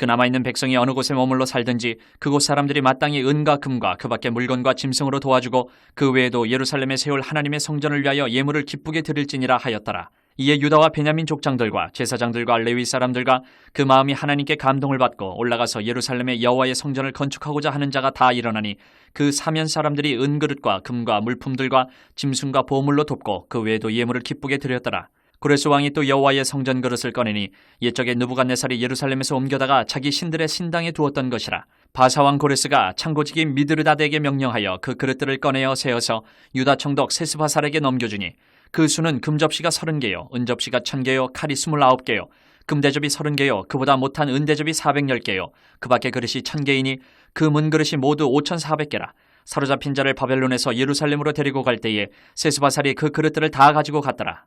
그 남아있는 백성이 어느 곳에 머물러 살든지 그곳 사람들이 마땅히 은과 금과 그 밖에 물건과 짐승으로 도와주고 그 외에도 예루살렘에 세울 하나님의 성전을 위하여 예물을 기쁘게 드릴지니라 하였더라. 이에 유다와 베냐민 족장들과 제사장들과 레위 사람들과 그 마음이 하나님께 감동을 받고 올라가서 예루살렘의 여호와의 성전을 건축하고자 하는 자가 다 일어나니 그 사면 사람들이 은그릇과 금과 물품들과 짐승과 보물로 돕고 그 외에도 예물을 기쁘게 드렸더라. 고레스 왕이 또 여호와의 성전 그릇을 꺼내니 옛적에 느부갓네살이 예루살렘에서 옮겨다가 자기 신들의 신당에 두었던 것이라. 바사 왕 고레스가 창고지기 미드르다드에게 명령하여 그 그릇들을 꺼내어 세어서 유다 총독 세스바살에게 넘겨주니 그 수는 금접시가 서른 개요 은접시가 천 개요 칼이 스물아홉 개요 금대접이 서른 개요 그보다 못한 은대접이 사백열 개요. 그 밖에 그릇이 천 개이니 그 문그릇이 모두 오천 사백 개라. 사로잡힌 자를 바벨론에서 예루살렘으로 데리고 갈 때에 세스바살이 그 그릇들을 다 가지고 갔더라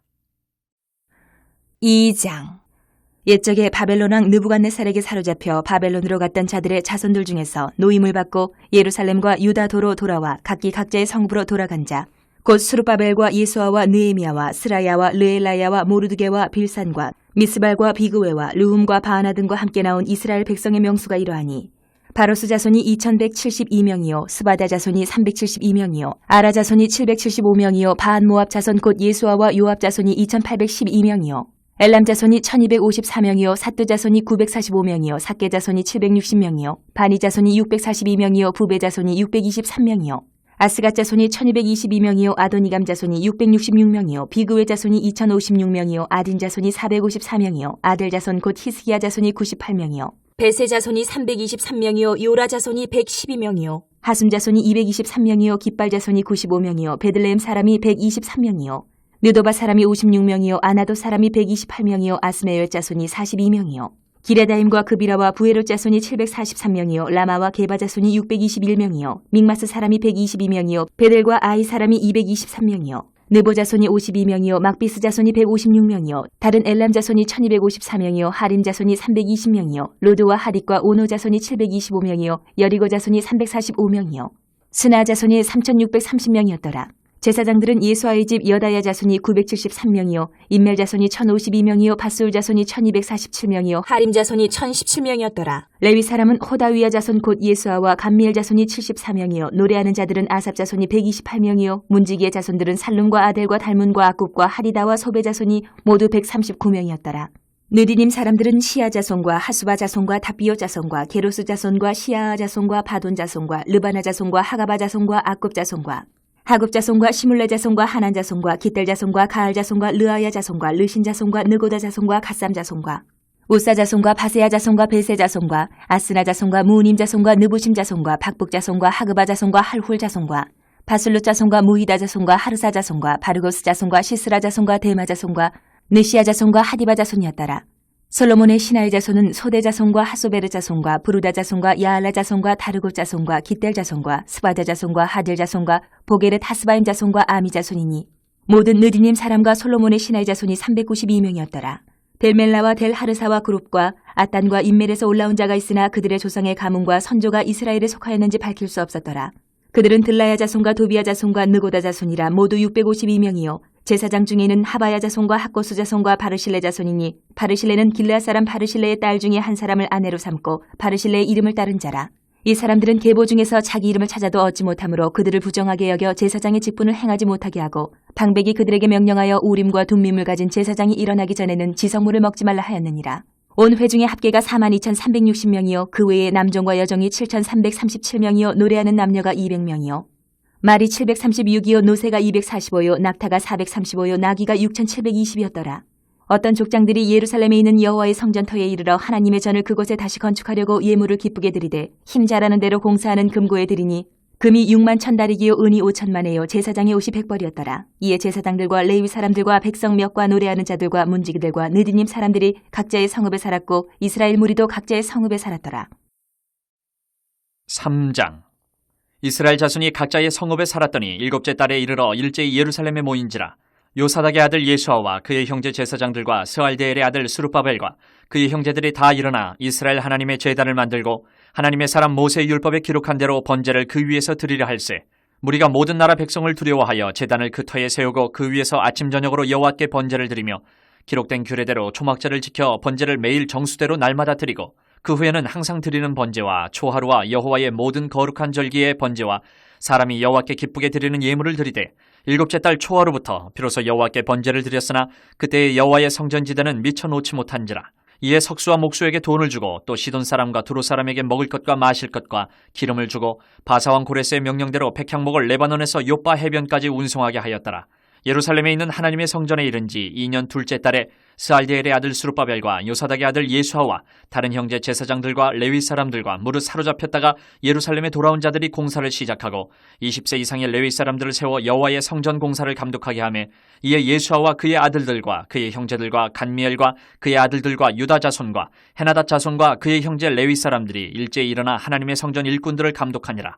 2장. 옛적에 바벨론 왕 느부갓네살에게 사로잡혀 바벨론으로 갔던 자들의 자손들 중에서 노임을 받고 예루살렘과 유다 도로 돌아와 각기 각자의 성부로 돌아간 자 곧 수르바벨과 예수아와 느에미아와 스라야와 르엘라야와 모르드게와 빌산과 미스발과 비그웨와 르훔과 바하나 등과 함께 나온 이스라엘 백성의 명수가 이러하니 바로스 자손이 2172명이요 스바다 자손이 372명이요 아라 자손이 775명이요 바한 모압 자손 곧 예수아와 요압 자손이 2812명이요 엘람 자손이 1254명이요 사뚜 자손이 945명이요 사케 자손이 760명이요 바니 자손이 642명이요 부베 자손이 623명이요 아스갓 자손이 1222명이요 아도니감 자손이 666명이요 비그웨 자손이 2056명이요 아딘 자손이 454명이요 아델 자손 곧 히스기야 자손이 98명이요 베세 자손이 323명이요 요라 자손이 112명이요 하숨 자손이 223명이요 깃발 자손이 95명이요 베들레헴 사람이 123명이요 느도바 사람이 56명이요 아나도 사람이 128명이요 아스메열 자손이 42명이요 기레다임과 그비라와 부에롯 자손이 743명이요 라마와 게바 자손이 621명이요 믹마스 사람이 122명이요 베델과 아이 사람이 223명이요 느보 자손이 52명이요 막비스 자손이 156명이요 다른 엘람 자손이 1254명이요 하림 자손이 320명이요 로드와 하릿과 오노 자손이 725명이요 여리고 자손이 345명이요 스나 자손이 3630명이었더라 제사장들은 예수아의 집 여다야 자손이 973명이요 인멜 자손이 1052명이요 바스울 자손이 1247명이요 하림 자손이 1017명이었더라. 레위 사람은 호다위야 자손 곧 예수아와 감미엘 자손이 74명이요 노래하는 자들은 아삽 자손이 128명이요 문지기의 자손들은 살룸과 아델과 달문과 아굽과 하리다와 소베 자손이 모두 139명이었더라. 느디님 사람들은 시아 자손과 하수바 자손과 다비오 자손과 게로스 자손과 시아아 자손과 바돈 자손과 르바나 자손과 하가바 자손과 아굽 자손과 하굽 자손과 시물레 자손과 하난 자손과 기델 자손과 가알 자손과 르아야 자손과 르신 자손과 느고다 자손과 갓삼 자손과 우사 자손과 바세야 자손과 베세 자손과 아스나 자손과 무님 자손과 느부심 자손과 박북 자손과 하그바 자손과 할훌 자손과 바슬루 자손과 무히다 자손과 하르사 자손과 바르고스 자손과 시스라 자손과 데마 자손과 느시아 자손과 하디바 자손이었더라. 솔로몬의 신하의 자손은 소대 자손과 하소베르 자손과 부르다 자손과 야알라 자손과 다르고 자손과 기델 자손과 스바다 자손과 하델 자손과 보게르 타스바임 자손과 아미 자손이니 모든 느디님 사람과 솔로몬의 신하의 자손이 392명이었더라. 델멜라와 델 하르사와 그룹과 아딴과 인멜에서 올라온 자가 있으나 그들의 조상의 가문과 선조가 이스라엘에 속하였는지 밝힐 수 없었더라. 그들은 들라야 자손과 도비야 자손과 느고다 자손이라 모두 652명이요 제사장 중에는 하바야 자손과 학고수 자손과 바르실레 자손이니 바르실레는 길라 사람 바르실레의 딸 중에 한 사람을 아내로 삼고 바르실레의 이름을 따른 자라. 이 사람들은 계보 중에서 자기 이름을 찾아도 얻지 못하므로 그들을 부정하게 여겨 제사장의 직분을 행하지 못하게 하고 방백이 그들에게 명령하여 우림과 둠밈을 가진 제사장이 일어나기 전에는 지성물을 먹지 말라 하였느니라. 온 회중의 합계가 42,360명이요 그 외에 남종과 여종이 7,337명이요 노래하는 남녀가 200명이요 말이 736이요 노새가 245요 낙타가 435요 나귀가 6,720이었더라. 어떤 족장들이 예루살렘에 있는 여호와의 성전터에 이르러 하나님의 전을 그곳에 다시 건축하려고 예물을 기쁘게 드리되 힘 잘하는 대로 공사하는 금고에 드리니 금이 6만 천다리기요 은이 5천만에요 제사장의 옷이 백벌이었더라. 이에 제사장들과 레위 사람들과 백성 몇과 노래하는 자들과 문지기들과 느디님 사람들이 각자의 성읍에 살았고 이스라엘 무리도 각자의 성읍에 살았더라. 3장 이스라엘 자손이 각자의 성읍에 살았더니 일곱째 달에 이르러 일제히 예루살렘에 모인지라. 요사닥의 아들 예수아와 그의 형제 제사장들과 스알데엘의 아들 수르바벨과 그의 형제들이 다 일어나 이스라엘 하나님의 제단을 만들고 하나님의 사람 모세의 율법에 기록한 대로 번제를 그 위에서 드리려 할세. 무리가 모든 나라 백성을 두려워하여 제단을 그 터에 세우고 그 위에서 아침 저녁으로 여호와께 번제를 드리며 기록된 규례대로 초막절을 지켜 번제를 매일 정수대로 날마다 드리고 그 후에는 항상 드리는 번제와 초하루와 여호와의 모든 거룩한 절기의 번제와 사람이 여호와께 기쁘게 드리는 예물을 드리되 일곱째 달 초하루부터 비로소 여호와께 번제를 드렸으나 그때의 여호와의 성전지대는 미쳐 놓지 못한지라. 이에 석수와 목수에게 돈을 주고 또 시돈 사람과 두로 사람에게 먹을 것과 마실 것과 기름을 주고 바사왕 고레스의 명령대로 백향목을 레바논에서 요빠 해변까지 운송하게 하였더라 예루살렘에 있는 하나님의 성전에 이른 지 2년 둘째 달에 스알디엘의 아들 수르바벨과 요사닥의 아들 예수아와 다른 형제 제사장들과 레위 사람들과 무릇 사로잡혔다가 예루살렘에 돌아온 자들이 공사를 시작하고 20세 이상의 레위 사람들을 세워 여호와의 성전 공사를 감독하게 하며 이에 예수아와 그의 아들들과 그의 형제들과 간미엘과 그의 아들들과 유다 자손과 헤나다 자손과 그의 형제 레위 사람들이 일제히 일어나 하나님의 성전 일꾼들을 감독하니라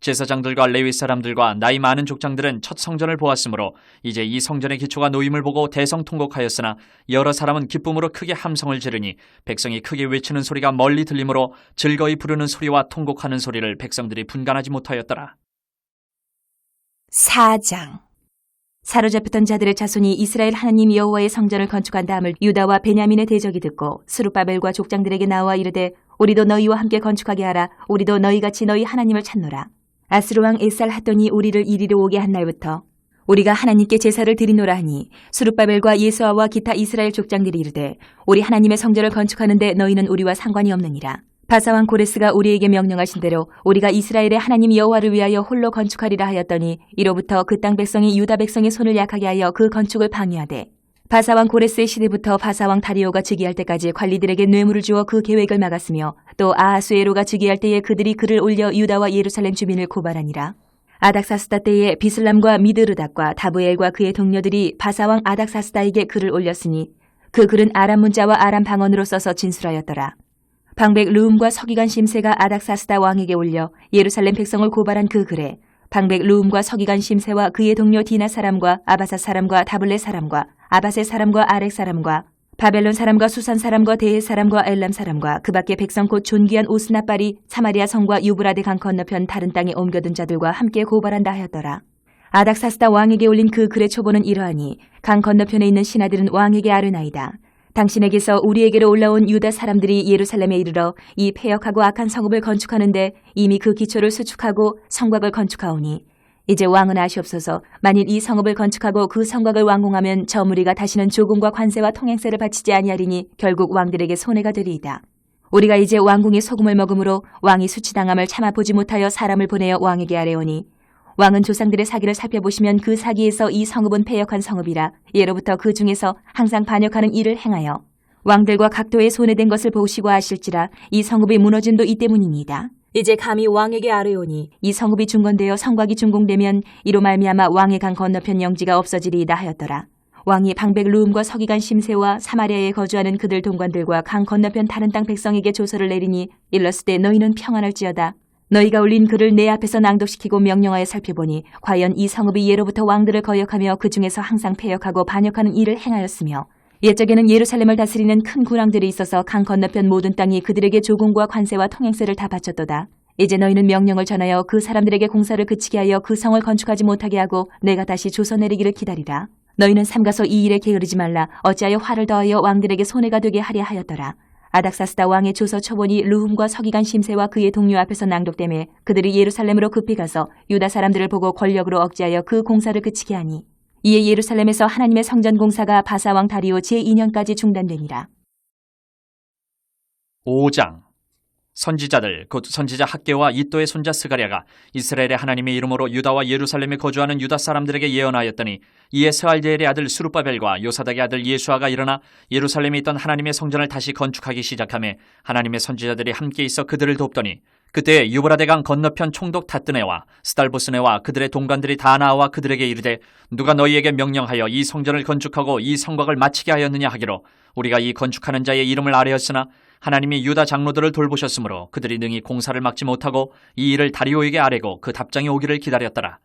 제사장들과 레위 사람들과 나이 많은 족장들은 첫 성전을 보았으므로 이제 이 성전의 기초가 놓임을 보고 대성통곡하였으나 여러 사람은 기쁨으로 크게 함성을 지르니 백성이 크게 외치는 소리가 멀리 들리므로 즐거이 부르는 소리와 통곡하는 소리를 백성들이 분간하지 못하였더라. 4장. 사로잡혔던 자들의 자손이 이스라엘 하나님 여호와의 성전을 건축한 다음을 유다와 베냐민의 대적이 듣고 스룹바벨과 족장들에게 나와 이르되 우리도 너희와 함께 건축하게 하라. 우리도 너희 같이 너희 하나님을 찾노라 아스루 왕 에살 하더니 우리를 이리로 오게 한 날부터 우리가 하나님께 제사를 드리노라 하니 수룹바벨과 예수아와 기타 이스라엘 족장들이 이르되 우리 하나님의 성전을 건축하는데 너희는 우리와 상관이 없느니라. 바사왕 고레스가 우리에게 명령하신 대로 우리가 이스라엘의 하나님 여호와를 위하여 홀로 건축하리라 하였더니 이로부터 그 땅 백성이 유다 백성의 손을 약하게 하여 그 건축을 방해하되 바사왕 고레스의 시대부터 바사왕 다리오가 즉위할 때까지 관리들에게 뇌물을 주어 그 계획을 막았으며 또 아하수에로가 즉위할 때에 그들이 그를 올려 유다와 예루살렘 주민을 고발하니라. 아닥사스다 때에 비슬람과 미드르닥과 다브엘과 그의 동료들이 바사왕 아닥사스다에게 글을 올렸으니 그 글은 아람 문자와 아람 방언으로 써서 진술하였더라. 방백 루움과 서기관 심세가 아닥사스다 왕에게 올려 예루살렘 백성을 고발한 그 글에 방백 루움과 서기관 심세와 그의 동료 디나 사람과 아바사 사람과 다블레 사람과 아바세 사람과 아렉 사람과 바벨론 사람과 수산 사람과 대해 사람과 엘람 사람과 그 밖에 백성 곧 존귀한 오스나빨이 사마리아 성과 유브라데 강 건너편 다른 땅에 옮겨둔 자들과 함께 고발한다 하였더라. 아닥사스다 왕에게 올린 그 글의 초보는 이러하니 강 건너편에 있는 신하들은 왕에게 아르나이다. 당신에게서 우리에게로 올라온 유다 사람들이 예루살렘에 이르러 이 폐역하고 악한 성읍을 건축하는데 이미 그 기초를 수축하고 성곽을 건축하오니 이제 왕은 아시옵소서 만일 이 성읍을 건축하고 그 성곽을 완공하면 저 무리가 다시는 조금과 관세와 통행세를 바치지 아니하리니 결국 왕들에게 손해가 되리이다. 우리가 이제 왕궁의 소금을 먹음으로 왕이 수치당함을 참아 보지 못하여 사람을 보내어 왕에게 아뢰오니 왕은 조상들의 사기를 살펴보시면 그 사기에서 이 성읍은 패역한 성읍이라 예로부터 그 중에서 항상 반역하는 일을 행하여 왕들과 각도에 손해된 것을 보시고 아실지라 이 성읍이 무너짐도 이 때문이니이다. 이제 감히 왕에게 아뢰오니 이 성읍이 중건되어 성곽이 준공되면 이로 말미암아 왕의 강 건너편 영지가 없어지리이다 하였더라. 왕이 방백 루움과 서기관 심세와 사마리아에 거주하는 그들 동관들과 강 건너편 다른 땅 백성에게 조서를 내리니 일렀을 때 너희는 평안할지어다. 너희가 올린 글을 내 앞에서 낭독시키고 명령하여 살펴보니 과연 이 성읍이 예로부터 왕들을 거역하며 그 중에서 항상 패역하고 반역하는 일을 행하였으며 옛적에는 예루살렘을 다스리는 큰 군왕들이 있어서 강 건너편 모든 땅이 그들에게 조공과 관세와 통행세를 다 바쳤도다. 이제 너희는 명령을 전하여 그 사람들에게 공사를 그치게 하여 그 성을 건축하지 못하게 하고 내가 다시 조서 내리기를 기다리라. 너희는 삼가서 이 일에 게으르지 말라. 어찌하여 화를 더하여 왕들에게 손해가 되게 하려 하였더라. 아닥사스다 왕의 조서 초본이 루훔과 서기관 심세와 그의 동료 앞에서 낭독됨에 그들이 예루살렘으로 급히 가서 유다 사람들을 보고 권력으로 억제하여 그 공사를 그치게 하니 이에 예루살렘에서 하나님의 성전 공사가 바사왕 다리오 제2년까지 중단되니라. 5장 선지자들 곧 선지자 학계와 이또의 손자 스가랴가 이스라엘의 하나님의 이름으로 유다와 예루살렘에 거주하는 유다 사람들에게 예언하였더니 이에 스알디엘의 아들 수르바벨과 요사닥의 아들 예수아가 일어나 예루살렘에 있던 하나님의 성전을 다시 건축하기 시작하며 하나님의 선지자들이 함께 있어 그들을 돕더니 그때 유브라데강 건너편 총독 타뜨네와 스달보스네와 그들의 동관들이 다 나와 그들에게 이르되 누가 너희에게 명령하여 이 성전을 건축하고 이 성곽을 마치게 하였느냐 하기로 우리가 이 건축하는 자의 이름을 아뢰었으나 하나님이 유다 장로들을 돌보셨으므로 그들이 능히 공사를 막지 못하고 이 일을 다리오에게 아뢰고 그 답장이 오기를 기다렸더라.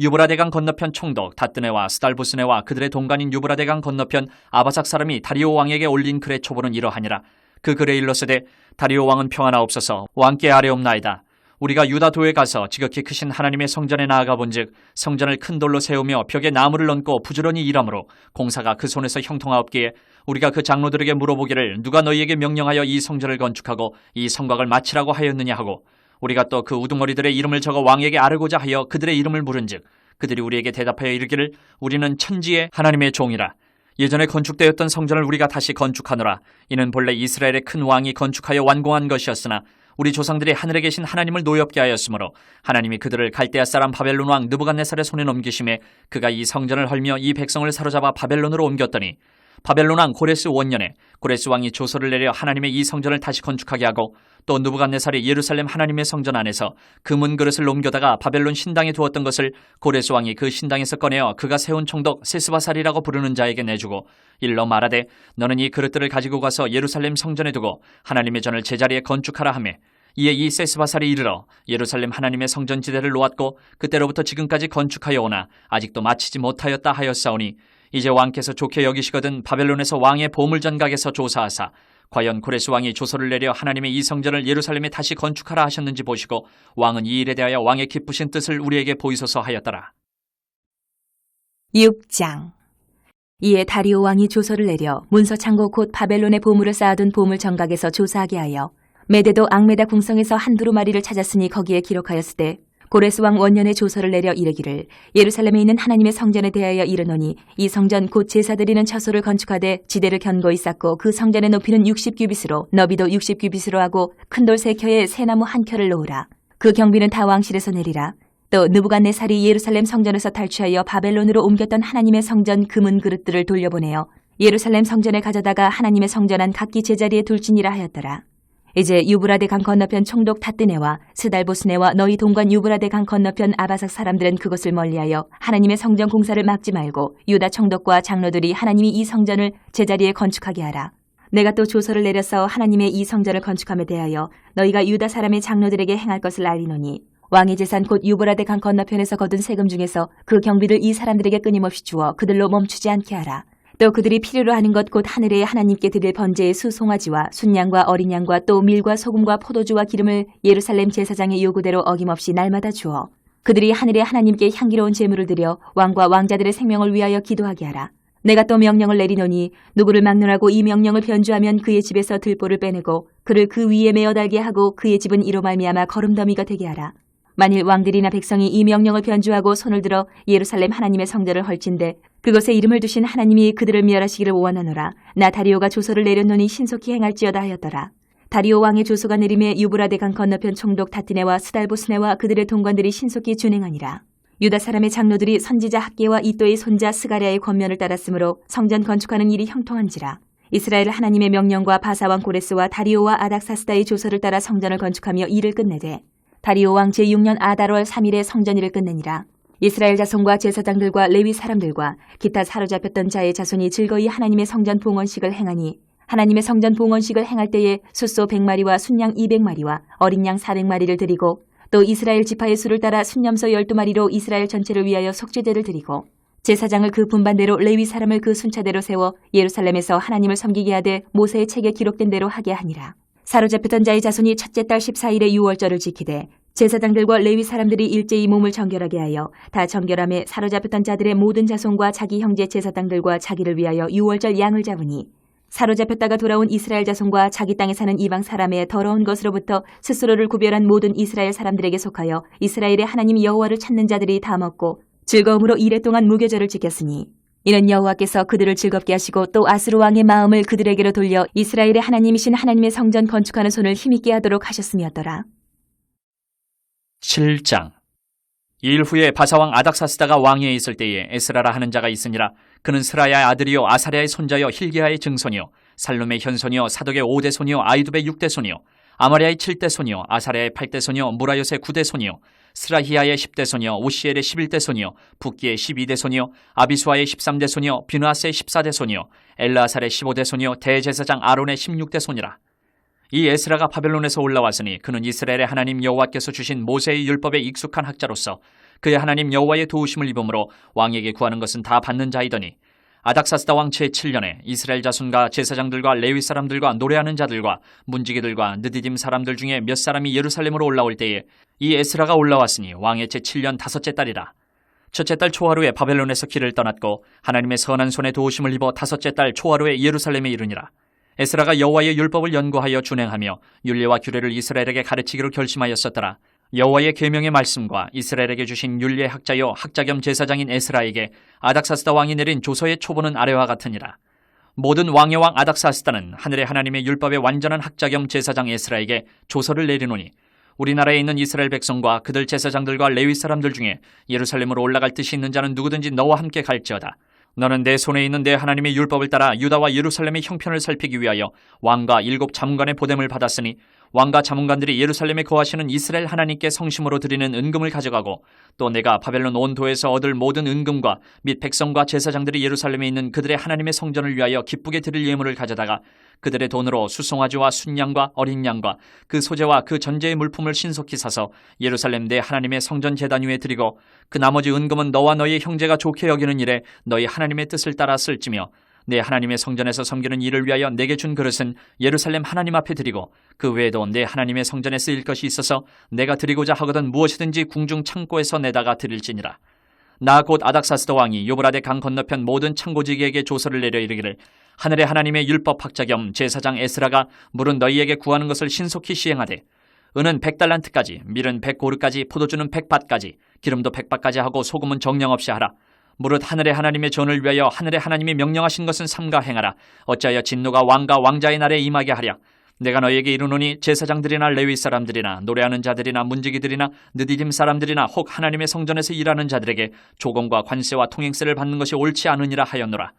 유브라데강 건너편 총독 다뜨네와 스달보스네와 그들의 동관인 유브라데강 건너편 아바삭 사람이 다리오 왕에게 올린 글의 초보는 이러하니라. 그 글에 일렀으되 다리오 왕은 평안하 없어서 왕께 아뢰옵나이다. 우리가 유다도에 가서 지극히 크신 하나님의 성전에 나아가 본즉 성전을 큰 돌로 세우며 벽에 나무를 얹고 부지런히 일하므로 공사가 그 손에서 형통하옵기에 우리가 그 장로들에게 물어보기를 누가 너희에게 명령하여 이 성전을 건축하고 이 성곽을 마치라고 하였느냐 하고 우리가 또 그 우두머리들의 이름을 적어 왕에게 아르고자 하여 그들의 이름을 물은즉 그들이 우리에게 대답하여 이르기를 우리는 천지의 하나님의 종이라 예전에 건축되었던 성전을 우리가 다시 건축하노라. 이는 본래 이스라엘의 큰 왕이 건축하여 완공한 것이었으나 우리 조상들이 하늘에 계신 하나님을 노엽게 하였으므로 하나님이 그들을 갈대아 사람 바벨론 왕 느부갓네살의 손에 넘기심에 그가 이 성전을 헐며 이 백성을 사로잡아 바벨론으로 옮겼더니 바벨론 왕 고레스 원년에 고레스 왕이 조서를 내려 하나님의 이 성전을 다시 건축하게 하고 또 느부갓네살이 예루살렘 하나님의 성전 안에서 금은 그릇을 옮겨다가 바벨론 신당에 두었던 것을 고레스 왕이 그 신당에서 꺼내어 그가 세운 총독 세스바살이라고 부르는 자에게 내주고 일러 말하되 너는 이 그릇들을 가지고 가서 예루살렘 성전에 두고 하나님의 전을 제자리에 건축하라 하며 이에 이 세스바살이 이르러 예루살렘 하나님의 성전 지대를 놓았고 그때로부터 지금까지 건축하여 오나 아직도 마치지 못하였다 하였사오니 이제 왕께서 좋게 여기시거든 바벨론에서 왕의 보물전각에서 조사하사 과연 고레스 왕이 조서를 내려 하나님의 이 성전을 예루살렘에 다시 건축하라 하셨는지 보시고 왕은 이 일에 대하여 왕의 기쁘신 뜻을 우리에게 보이소서 하였더라. 6장 이에 다리오 왕이 조서를 내려 문서 창고 곧 바벨론의 보물을 쌓아둔 보물 정각에서 조사하게 하여 메데도 앙메다 궁성에서 한 두루 마리를 찾았으니 거기에 기록하였을 때 고레스 왕 원년의 조서를 내려 이르기를 예루살렘에 있는 하나님의 성전에 대하여 이르노니 이 성전 곧 제사 드리는 처소를 건축하되 지대를 견고히 쌓고 그 성전의 높이는 60규빗으로 너비도 60규빗으로 하고 큰 돌 세 켜에 새나무 한 켜를 놓으라 그 경비는 다 왕실에서 내리라 또 느부갓네살이 예루살렘 성전에서 탈취하여 바벨론으로 옮겼던 하나님의 성전 금은 그릇들을 돌려보내어 예루살렘 성전에 가져다가 하나님의 성전한 각기 제자리에 둘지니라 하였더라. 이제 유브라데 강 건너편 총독 타뜨네와 스달보스네와 너희 동관 유브라데 강 건너편 아바삭 사람들은 그것을 멀리하여 하나님의 성전 공사를 막지 말고 유다 총독과 장로들이 하나님이 이 성전을 제자리에 건축하게 하라. 내가 또 조서를 내려서 하나님의 이 성전을 건축함에 대하여 너희가 유다 사람의 장로들에게 행할 것을 알리노니 왕의 재산 곧 유브라데 강 건너편에서 거둔 세금 중에서 그 경비를 이 사람들에게 끊임없이 주어 그들로 멈추지 않게 하라. 또 그들이 필요로 하는 것 곧 하늘에 하나님께 드릴 번제의 수송아지와 순양과 어린 양과 또 밀과 소금과 포도주와 기름을 예루살렘 제사장의 요구대로 어김없이 날마다 주어 그들이 하늘에 하나님께 향기로운 제물을 드려 왕과 왕자들의 생명을 위하여 기도하게 하라. 내가 또 명령을 내리노니 누구를 막론하고 이 명령을 변주하면 그의 집에서 들보를 빼내고 그를 그 위에 메어 달게 하고 그의 집은 이로 말미암아 거름더미가 되게 하라. 만일 왕들이나 백성이 이 명령을 변주하고 손을 들어 예루살렘 하나님의 성전을 헐친데 그곳에 이름을 두신 하나님이 그들을 멸하시기를 원하노라. 나 다리오가 조서를 내렸노니 신속히 행할지어다 하였더라. 다리오 왕의 조서가 내림에 유브라데 강 건너편 총독 타티네와 스달보스네와 그들의 동관들이 신속히 준행하니라. 유다 사람의 장로들이 선지자 학계와 이또의 손자 스가랴의 권면을 따랐으므로 성전 건축하는 일이 형통한지라. 이스라엘 하나님의 명령과 바사왕 고레스와 다리오와 아닥사스다의 조서를 따라 성전을 건축하며 일을 끝내되 다리오 왕 제6년 아달월 3일에 성전 일을 끝내니라. 이스라엘 자손과 제사장들과 레위 사람들과 기타 사로잡혔던 자의 자손이 즐거이 하나님의 성전 봉헌식을 행하니 하나님의 성전 봉헌식을 행할 때에 숫소 100마리와 순양 200마리와 어린 양 400마리를 드리고 또 이스라엘 지파의 수를 따라 순념소 12마리로 이스라엘 전체를 위하여 속죄제를 드리고 제사장을 그 분반대로 레위 사람을 그 순차대로 세워 예루살렘에서 하나님을 섬기게 하되 모세의 책에 기록된 대로 하게 하니라. 사로잡혔던 자의 자손이 첫째 달 14일에 유월절을 지키되 제사장들과 레위 사람들이 일제히 몸을 정결하게 하여 다 정결함에 사로잡혔던 자들의 모든 자손과 자기 형제 제사장들과 자기를 위하여 유월절 양을 잡으니 사로잡혔다가 돌아온 이스라엘 자손과 자기 땅에 사는 이방 사람의 더러운 것으로부터 스스로를 구별한 모든 이스라엘 사람들에게 속하여 이스라엘의 하나님 여호와를 찾는 자들이 다 먹고 즐거움으로 이래 동안 무교절을 지켰으니 이는 여호와께서 그들을 즐겁게 하시고 또 아스루 왕의 마음을 그들에게로 돌려 이스라엘의 하나님이신 하나님의 성전 건축하는 손을 힘있게 하도록 하셨음이었더라. 7장. 이일 후에 바사왕 아닥사스다가 왕위에 있을 때에 에스라라 하는 자가 있으니라. 그는 스라야의 아들이요 아사랴의 손자요 힐기야의 증손이요 살룸의 현손이요 사독의 5대 손이요 아이두의 6대 손이요 아마리아의 7대 손이요 아사랴의 8대 손이요 무라요의 9대 손이요 스라히야의 10대 손이요 우시엘의 11대 손이요 붓기의 12대 손이요 아비수아의 13대 손이요 비누아스의 14대 손이요 엘라살의 15대 손이요 대제사장 아론의 16대 손이라 이 에스라가 바벨론에서 올라왔으니 그는 이스라엘의 하나님 여호와께서 주신 모세의 율법에 익숙한 학자로서 그의 하나님 여호와의 도우심을 입음으로 왕에게 구하는 것은 다 받는 자이더니 아닥사스다 왕 제7년에 이스라엘 자손과 제사장들과 레위 사람들과 노래하는 자들과 문지기들과 느디딤 사람들 중에 몇 사람이 예루살렘으로 올라올 때에 이 에스라가 올라왔으니 왕의 제7년 다섯째 달이라. 첫째 달 초하루에 바벨론에서 길을 떠났고 하나님의 선한 손에 도우심을 입어 다섯째 달 초하루에 예루살렘에 이르니라 에스라가 여호와의 율법을 연구하여 준행하며 율례와 규례를 이스라엘에게 가르치기로 결심하였었더라. 여호와의 계명의 말씀과 이스라엘에게 주신 율례 학자요 학자 겸 제사장인 에스라에게 아닥사스다 왕이 내린 조서의 초보는 아래와 같으니라. 모든 왕의 왕 아닥사스다는 하늘의 하나님의 율법의 완전한 학자 겸 제사장 에스라에게 조서를 내리노니 우리나라에 있는 이스라엘 백성과 그들 제사장들과 레위 사람들 중에 예루살렘으로 올라갈 뜻이 있는 자는 누구든지 너와 함께 갈지어다. 너는 내 손에 있는 내 하나님의 율법을 따라 유다와 예루살렘의 형편을 살피기 위하여 왕과 일곱 자문관의 보냄을 받았으니 왕과 자문관들이 예루살렘에 거하시는 이스라엘 하나님께 성심으로 드리는 은금을 가져가고 또 내가 바벨론 온 도에서 얻을 모든 은금과 및 백성과 제사장들이 예루살렘에 있는 그들의 하나님의 성전을 위하여 기쁘게 드릴 예물을 가져다가 그들의 돈으로 수송아지와 순양과 어린 양과 그 소재와 그 전제의 물품을 신속히 사서 예루살렘 내 하나님의 성전 제단 위에 드리고 그 나머지 은금은 너와 너희 형제가 좋게 여기는 일에 너희 하나님의 뜻을 따라 쓸지며 내 하나님의 성전에서 섬기는 일을 위하여 내게 준 그릇은 예루살렘 하나님 앞에 드리고 그 외에도 내 하나님의 성전에 쓰일 것이 있어서 내가 드리고자 하거든 무엇이든지 궁중 창고에서 내다가 드릴지니라. 나 곧 아닥사스도 왕이 요브라데 강 건너편 모든 창고지기에게 조서를 내려 이르기를 하늘의 하나님의 율법 학자 겸 제사장 에스라가 물은 너희에게 구하는 것을 신속히 시행하되 은은 백달란트까지 밀은 백고르까지 포도주는 백밭까지 기름도 백밭까지 하고 소금은 정령 없이 하라 무릇 하늘의 하나님의 전을 위하여 하늘의 하나님이 명령하신 것은 삼가 행하라. 어찌하여 진노가 왕과 왕자의 날에 임하게 하랴? 내가 너희에게 이르노니 제사장들이나 레위 사람들이나 노래하는 자들이나 문지기들이나 느디딤 사람들이나 혹 하나님의 성전에서 일하는 자들에게 조공과 관세와 통행세를 받는 것이 옳지 않으니라 하였노라.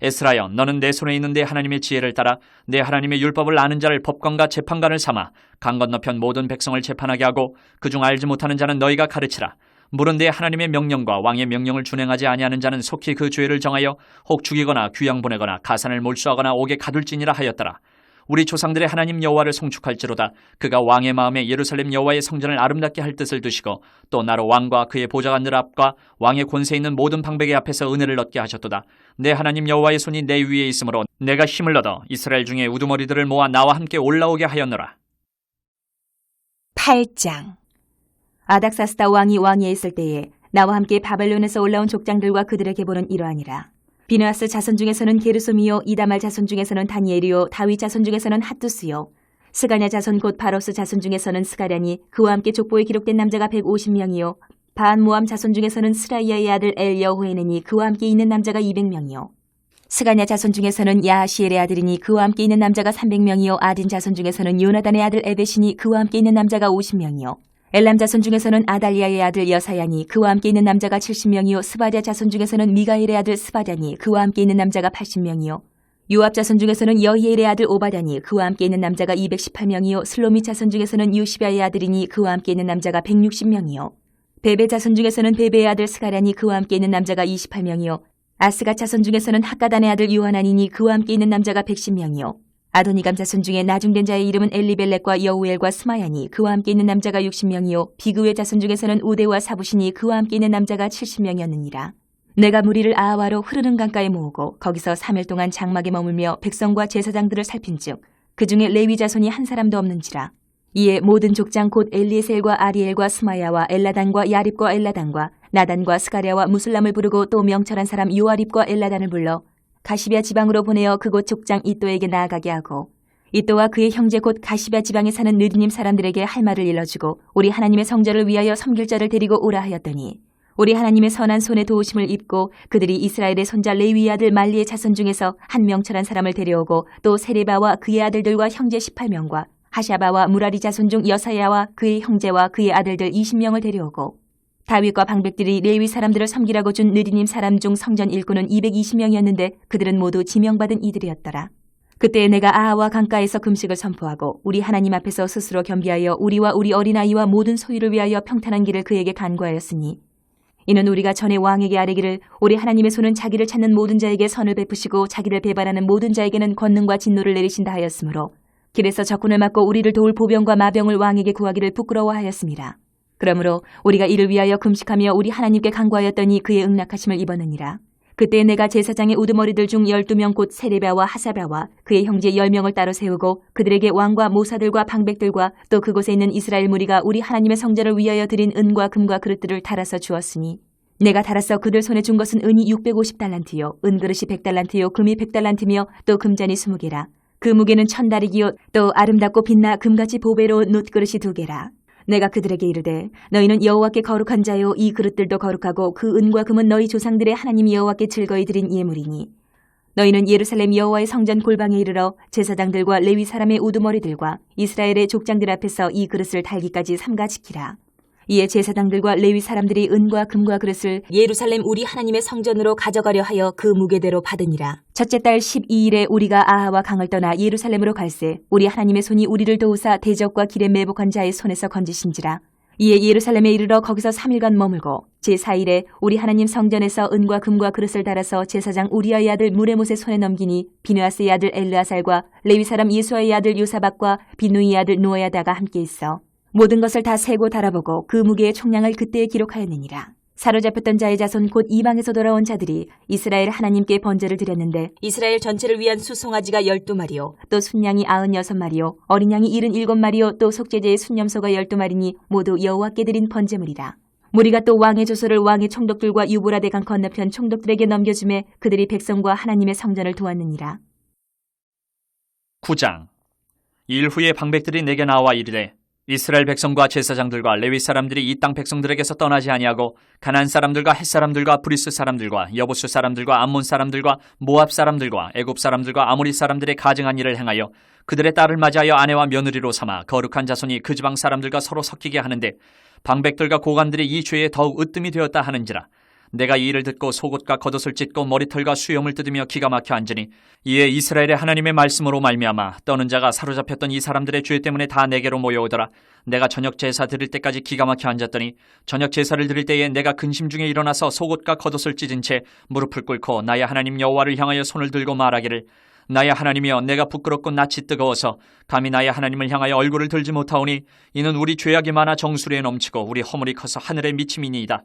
에스라여 너는 내 손에 있는 내 하나님의 지혜를 따라 내 하나님의 율법을 아는 자를 법관과 재판관을 삼아 강 건너편 모든 백성을 재판하게 하고 그중 알지 못하는 자는 너희가 가르치라 내 하나님의 명령과 왕의 명령을 준행하지 아니하는 자는 속히 그 죄를 정하여 혹 죽이거나 귀양 보내거나 가산을 몰수하거나 옥에 가둘지니라 하였더라. 우리 조상들의 하나님 여호와를 송축할지로다. 그가 왕의 마음에 예루살렘 여호와의 성전을 아름답게 할 뜻을 두시고 또 나로 왕과 그의 보좌관 들 앞과 왕의 권세 있는 모든 방백의 앞에서 은혜를 얻게 하셨도다. 내 하나님 여호와의 손이 내 위에 있으므로 내가 힘을 얻어 이스라엘 중에 우두머리들을 모아 나와 함께 올라오게 하였노라. 8장 아닥사스다 왕이 왕위에 있을 때에 나와 함께 바벨론에서 올라온 족장들과 그들의 계보는 이러하니라. 비누아스 자손 중에서는 게르솜이요 이다말 자손 중에서는 다니엘이요 다윗 자손 중에서는 핫두스요. 스가냐 자손 곧 바로스 자손 중에서는 스가랴니 그와 함께 족보에 기록된 남자가 150명이요. 반 모함 자손 중에서는 스라이아의 아들 엘 여호에네니 그와 함께 있는 남자가 200명이요. 스가냐 자손 중에서는 야하시엘의 아들이니 그와 함께 있는 남자가 300명이요. 아딘 자손 중에서는 요나단의 아들 에벳이니 그와 함께 있는 남자가 50명이요 엘람 자손 중에서는 아달리아의 아들 여사야니 그와 함께 있는 남자가 70명이요. 스바랴 자손 중에서는 미가엘의 아들 스바랴니 그와 함께 있는 남자가 80명이요. 요압 자손 중에서는 여히엘의 아들 오바다니 그와 함께 있는 남자가 218명이요. 슬로미 자손 중에서는 유시바의 아들이니 그와 함께 있는 남자가 160명이요. 베베 자손 중에서는 베베의 아들 스가랴니 그와 함께 있는 남자가 28명이요. 아스가 자손 중에서는 학가단의 아들 요하나니니 그와 함께 있는 남자가 110명이요 아도니감 자손 중에 나중된 자의 이름은 엘리벨렉과 여우엘과 스마야니 그와 함께 있는 남자가 60명이요 비그의 자손 중에서는 우데와 사부시니 그와 함께 있는 남자가 70명이었느니라. 내가 무리를 아하와로 흐르는 강가에 모으고 거기서 3일 동안 장막에 머물며 백성과 제사장들을 살핀즉 그 중에 레위 자손이 한 사람도 없는지라. 이에 모든 족장 곧 엘리에셀과 아리엘과 스마야와 엘라단과 야립과 엘라단과 나단과 스가랴와 무슬람을 부르고 또 명철한 사람 요아립과 엘라단을 불러 가시비아 지방으로 보내어 그곳 족장 이또에게 나아가게 하고 이또와 그의 형제 곧 가시비아 지방에 사는 느디님 사람들에게 할 말을 일러주고 우리 하나님의 성전을 위하여 섬길 자를 데리고 오라 하였더니 우리 하나님의 선한 손에 도우심을 입고 그들이 이스라엘의 손자 레위의 아들 말리의 자손 중에서 한 명철한 사람을 데려오고 또 세레바와 그의 아들들과 형제 18명과 하샤바와 무라리 자손 중 여사야와 그의 형제와 그의 아들들 20명을 데려오고 다윗과 방백들이 레위 사람들을 섬기라고 준 느리님 사람 중 성전 일꾼은 220명이었는데 그들은 모두 지명받은 이들이었더라. 그때 내가 아하와 강가에서 금식을 선포하고 우리 하나님 앞에서 스스로 겸비하여 우리와 우리 어린아이와 모든 소유를 위하여 평탄한 길을 그에게 간구하였으니 이는 우리가 전에 왕에게 아뢰기를 우리 하나님의 손은 자기를 찾는 모든 자에게 선을 베푸시고 자기를 배반하는 모든 자에게는 권능과 진노를 내리신다 하였으므로 길에서 적군을 맞고 우리를 도울 보병과 마병을 왕에게 구하기를 부끄러워하였습니다. 그러므로 우리가 이를 위하여 금식하며 우리 하나님께 간구하였더니 그의 응낙하심을 입었느니라. 그때 내가 제사장의 우두머리들 중 열두 명 곧 세레바와 하사바와 그의 형제 열 명을 따로 세우고 그들에게 왕과 모사들과 방백들과 또 그곳에 있는 이스라엘 무리가 우리 하나님의 성전을 위하여 드린 은과 금과 그릇들을 달아서 주었으니 내가 달아서 그들 손에 준 것은 은이 650달란트요 은그릇이 100달란트요 금이 100달란트며 또 금잔이 20개라 그 무게는 천다리기요 또 아름답고 빛나 금같이 보배로운 놋그릇이 두 개라 내가 그들에게 이르되 너희는 여호와께 거룩한 자요 이 그릇들도 거룩하고 그 은과 금은 너희 조상들의 하나님 여호와께 즐거이 드린 예물이니. 너희는 예루살렘 여호와의 성전 골방에 이르러 제사장들과 레위 사람의 우두머리들과 이스라엘의 족장들 앞에서 이 그릇을 달기까지 삼가 지키라 이에 제사장들과 레위 사람들이 은과 금과 그릇을 예루살렘 우리 하나님의 성전으로 가져가려 하여 그 무게대로 받으니라. 첫째 달 12일에 우리가 아하와 강을 떠나 예루살렘으로 갈새 우리 하나님의 손이 우리를 도우사 대적과 길에 매복한 자의 손에서 건지신지라. 이에 예루살렘에 이르러 거기서 3일간 머물고 제4일에 우리 하나님 성전에서 은과 금과 그릇을 달아서 제사장 우리아의 아들 무레못의 손에 넘기니 비누아스의 아들 엘르아살과 레위 사람 예수아의 아들 요사박과 비누이의 아들 노아야다가 함께 있어 모든 것을 다 세고 달아보고 그 무게의 총량을 그때에 기록하였느니라. 사로잡혔던 자의 자손 곧 이방에서 돌아온 자들이 이스라엘 하나님께 번제를 드렸는데 이스라엘 전체를 위한 수송아지가 12마리요 또 순양이 96마리요 어린 양이 77마리요 또 속죄제의 순념소가 12마리니 모두 여호와께 드린 번제물이라. 무리가 또 왕의 조서를 왕의 총독들과 유보라 대강 건너편 총독들에게 넘겨주매 그들이 백성과 하나님의 성전을 도왔느니라. 9장 일 후에 방백들이 내게 나와 이르되 이스라엘 백성과 제사장들과 레위 사람들이 이 땅 백성들에게서 떠나지 아니하고 가난 사람들과 헷 사람들과 브리스 사람들과 여부수 사람들과 암몬 사람들과 모압 사람들과 애굽 사람들과 아모리 사람들의 가증한 일을 행하여 그들의 딸을 맞이하여 아내와 며느리로 삼아 거룩한 자손이 그 지방 사람들과 서로 섞이게 하는데 방백들과 고관들이 이 죄에 더욱 으뜸이 되었다 하는지라 내가 이 일을 듣고 속옷과 겉옷을 찢고 머리털과 수염을 뜯으며 기가 막혀 앉으니 이에 이스라엘의 하나님의 말씀으로 말미암아 떠는 자가 사로잡혔던 이 사람들의 죄 때문에 다 내게로 모여오더라. 내가 저녁 제사 드릴 때까지 기가 막혀 앉았더니 저녁 제사를 드릴 때에 내가 근심 중에 일어나서 속옷과 겉옷을 찢은 채 무릎을 꿇고 나의 하나님 여호와를 향하여 손을 들고 말하기를 나의 하나님이여 내가 부끄럽고 낯이 뜨거워서 감히 나의 하나님을 향하여 얼굴을 들지 못하오니 이는 우리 죄악이 많아 정수리에 넘치고 우리 허물이 커서 하늘에 미침이니이다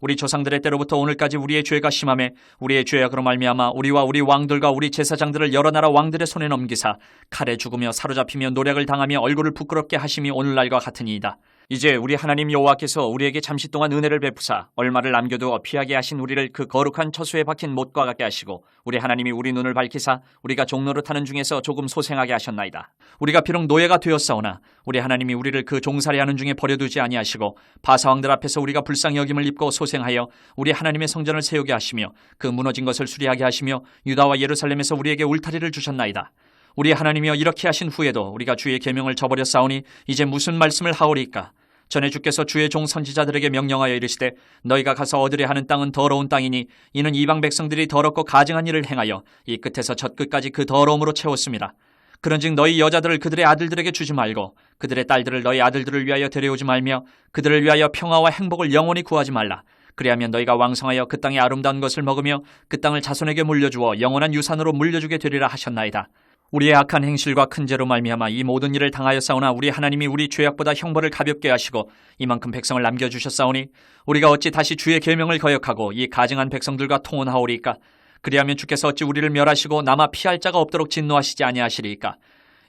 우리 조상들의 때로부터 오늘까지 우리의 죄가 심함에 우리의 죄악으로 말미암아 우리와 우리 왕들과 우리 제사장들을 여러 나라 왕들의 손에 넘기사 칼에 죽으며 사로잡히며 노력을 당하며 얼굴을 부끄럽게 하심이 오늘날과 같으니이다. 이제 우리 하나님 여호와께서 우리에게 잠시 동안 은혜를 베푸사 얼마를 남겨두어 피하게 하신 우리를 그 거룩한 처수에 박힌 못과 같게 하시고 우리 하나님이 우리 눈을 밝히사 우리가 종로를 타는 중에서 조금 소생하게 하셨나이다. 우리가 비록 노예가 되었사오나 우리 하나님이 우리를 그 종살이 하는 중에 버려두지 아니하시고 바사왕들 앞에서 우리가 불쌍히 여김을 입고 소생하여 우리 하나님의 성전을 세우게 하시며 그 무너진 것을 수리하게 하시며 유다와 예루살렘에서 우리에게 울타리를 주셨나이다. 우리 하나님이여 이렇게 하신 후에도 우리가 주의 계명을 저버렸사오니 이제 무슨 말씀을 하오리까? 전에 주께서 주의 종 선지자들에게 명령하여 이르시되 너희가 가서 얻으려 하는 땅은 더러운 땅이니 이는 이방 백성들이 더럽고 가증한 일을 행하여 이 끝에서 저 끝까지 그 더러움으로 채웠습니다. 그런즉 너희 여자들을 그들의 아들들에게 주지 말고 그들의 딸들을 너희 아들들을 위하여 데려오지 말며 그들을 위하여 평화와 행복을 영원히 구하지 말라. 그리하면 너희가 왕성하여 그 땅의 아름다운 것을 먹으며 그 땅을 자손에게 물려주어 영원한 유산으로 물려주게 되리라 하셨나이다. 우리의 악한 행실과 큰 죄로 말미암아 이 모든 일을 당하였사오나 우리 하나님이 우리 죄악보다 형벌을 가볍게 하시고 이만큼 백성을 남겨 주셨사오니 우리가 어찌 다시 주의 계명을 거역하고 이 가증한 백성들과 통혼하오리까? 그리하면 주께서 어찌 우리를 멸하시고 남아 피할 자가 없도록 진노하시지 아니하시리이까?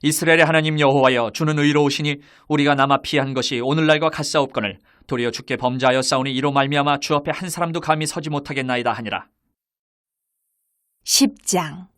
이스라엘의 하나님 여호와여 주는 의로우시니 우리가 남아 피한 것이 오늘날과 같사옵거늘 도리어 주께 범죄하였사오니 이로 말미암아 주 앞에 한 사람도 감히 서지 못하겠나이다 하니라. 10장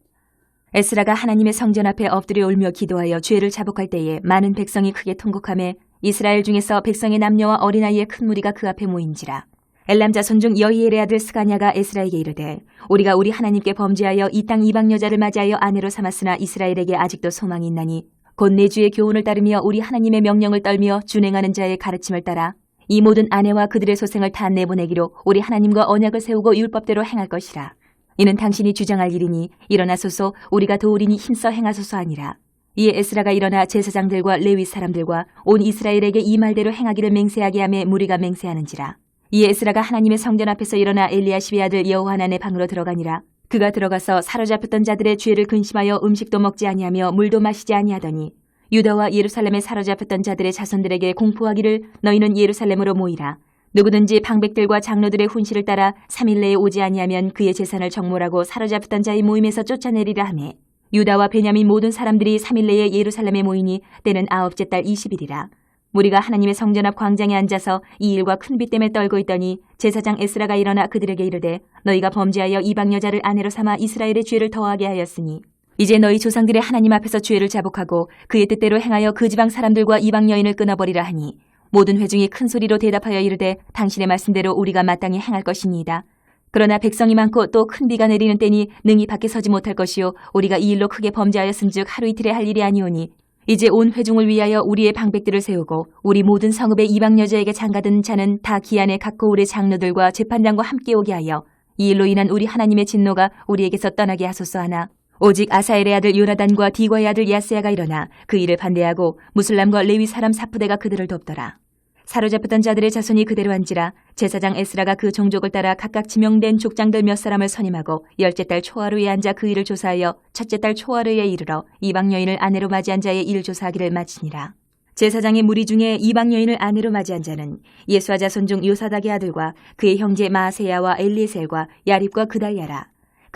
에스라가 하나님의 성전 앞에 엎드려 울며 기도하여 죄를 자복할 때에 많은 백성이 크게 통곡하며 이스라엘 중에서 백성의 남녀와 어린아이의 큰 무리가 그 앞에 모인지라 엘람 자손 중 여이엘의 아들 스가냐가 에스라에게 이르되 우리가 우리 하나님께 범죄하여 이 땅 이방 여자를 맞이하여 아내로 삼았으나 이스라엘에게 아직도 소망이 있나니 곧 내 주의 교훈을 따르며 우리 하나님의 명령을 떨며 준행하는 자의 가르침을 따라 이 모든 아내와 그들의 소생을 다 내보내기로 우리 하나님과 언약을 세우고 율법대로 행할 것이라. 이는 당신이 주장할 일이니 일어나소서 우리가 도우리니 힘써 행하소서 아니라. 이에 에스라가 일어나 제사장들과 레위 사람들과 온 이스라엘에게 이 말대로 행하기를 맹세하게 하며 무리가 맹세하는지라. 이에 에스라가 하나님의 성전 앞에서 일어나 엘리야십의 아들 여호하난의 방으로 들어가니라. 그가 들어가서 사로잡혔던 자들의 죄를 근심하여 음식도 먹지 아니하며 물도 마시지 아니하더니 유다와 예루살렘에 사로잡혔던 자들의 자손들에게 공포하기를 너희는 예루살렘으로 모이라. 누구든지 방백들과 장로들의 훈시를 따라 3일 내에 오지 아니하면 그의 재산을 정몰하고 사로잡혔던 자의 모임에서 쫓아내리라 하매 유다와 베냐민 모든 사람들이 3일 내에 예루살렘에 모이니 때는 아홉째 달 20일이라. 우리가 하나님의 성전 앞 광장에 앉아서 이 일과 큰 비 때문에 떨고 있더니 제사장 에스라가 일어나 그들에게 이르되 너희가 범죄하여 이방 여자를 아내로 삼아 이스라엘의 죄를 더하게 하였으니 이제 너희 조상들의 하나님 앞에서 죄를 자복하고 그의 뜻대로 행하여 그 지방 사람들과 이방 여인을 끊어버리라 하니 모든 회중이 큰 소리로 대답하여 이르되 당신의 말씀대로 우리가 마땅히 행할 것이니이다. 그러나 백성이 많고 또 큰 비가 내리는 때니 능히 밖에 서지 못할 것이요 우리가 이 일로 크게 범죄하였은즉 하루 이틀에 할 일이 아니오니 이제 온 회중을 위하여 우리의 방백들을 세우고 우리 모든 성읍의 이방 여자에게 장가든 자는 다 기한에 각고 우리 장로들과 재판장과 함께 오게 하여 이 일로 인한 우리 하나님의 진노가 우리에게서 떠나게 하소서 하나 오직 아사엘의 아들 요나단과 디과의 아들 야스야가 일어나 그 일을 반대하고 무슬람과 레위 사람 사푸대가 그들을 돕더라. 사로잡혔던 자들의 자손이 그대로 한지라 제사장 에스라가 그 종족을 따라 각각 지명된 족장들 몇 사람을 선임하고 열째 달 초하루에 앉아 그 일을 조사하여 첫째 달 초하루에 이르러 이방 여인을 아내로 맞이한 자의 일을 조사하기를 마치니라. 제사장의 무리 중에 이방 여인을 아내로 맞이한 자는 예수와 자손 중 요사닥의 아들과 그의 형제 마세야와 엘리에셀과 야립과 그달야라.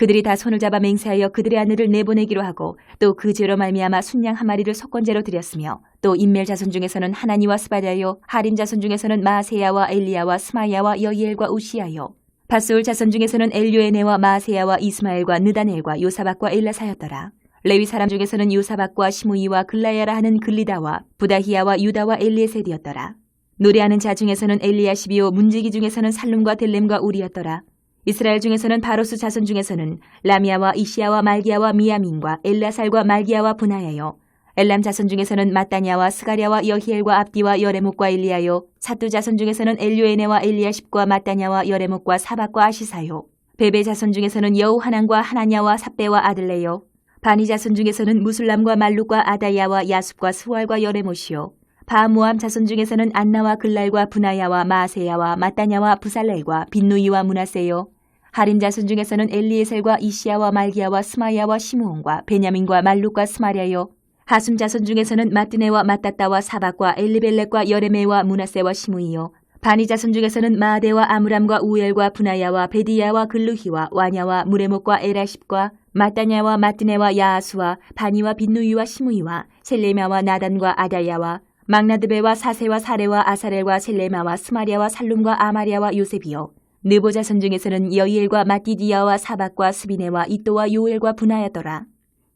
그들이 다 손을 잡아 맹세하여 그들의 아내를 내보내기로 하고 또 그 죄로 말미암아 순양 한 마리를 속건제로 드렸으며 또 인멜 자손 중에서는 하나니와 스바랴요 하림 자손 중에서는 마세야와 엘리야와 스마야와 여이엘과 우시야요 바스울 자손 중에서는 엘요에네와 마세야와 이스마엘과 느다넬과 요사박과 엘라사였더라. 레위 사람 중에서는 요사박과 시무이와 글라야라 하는 글리다와 부다히야와 유다와 엘리에셀이었더라. 노래하는 자 중에서는 엘리야시비오 문지기 중에서는 살룸과 델렘과 우리였더라 이스라엘 중에서는 바로스 자손 중에서는 라미아와 이시아와 말기야와 미야민과 엘라살과 말기야와 분하야요. 엘람 자손 중에서는 마따냐와 스가랴와 여히엘과 압디와 여레목과 엘리야요. 사뚜 자손 중에서는 엘요에네와 엘리야십과 마따냐와 여레목과 사박과 아시사요. 베베 자손 중에서는 여우하난과 하나냐와 삽베와 아들레요. 바니 자손 중에서는 무술람과 말룩과 아다야와 야숲과 스왈과 여레못이요. 바모함 자손 중에서는 안나와 글랄과 분하야와 마세야와 마따냐와 부살렐과 빈누이와 문하세요. 하림 자손 중에서는 엘리에셀과 이시야와 말기야와 스마야와 시므온과 베냐민과 말룩과 스마랴요. 하숨 자손 중에서는 마뜨네와 마따따와 사박과 엘리벨렉과 여레메와 문하세와 시므이요. 바니 자손 중에서는 마아데와 아므람과 우엘과 분하야와 베디야와 글루히와 와냐와 무레목과 에라십과 마따냐와 마뜨네와 야아수와 바니와 빈누이와 시므이와 셀레마와 나단과 아다야와 막나드베와 사세와 사레와 아사렐과 셀레마와 스마리아와 살룸과 아마리아와 요셉이요. 느보 자손 중에서는 여이엘과 마띠디야와 사박과 스비네와 이또와 요엘과 분하였더라.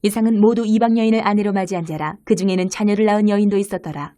이상은 모두 이방 여인을 아내로 맞이한 자라. 그 중에는 자녀를 낳은 여인도 있었더라.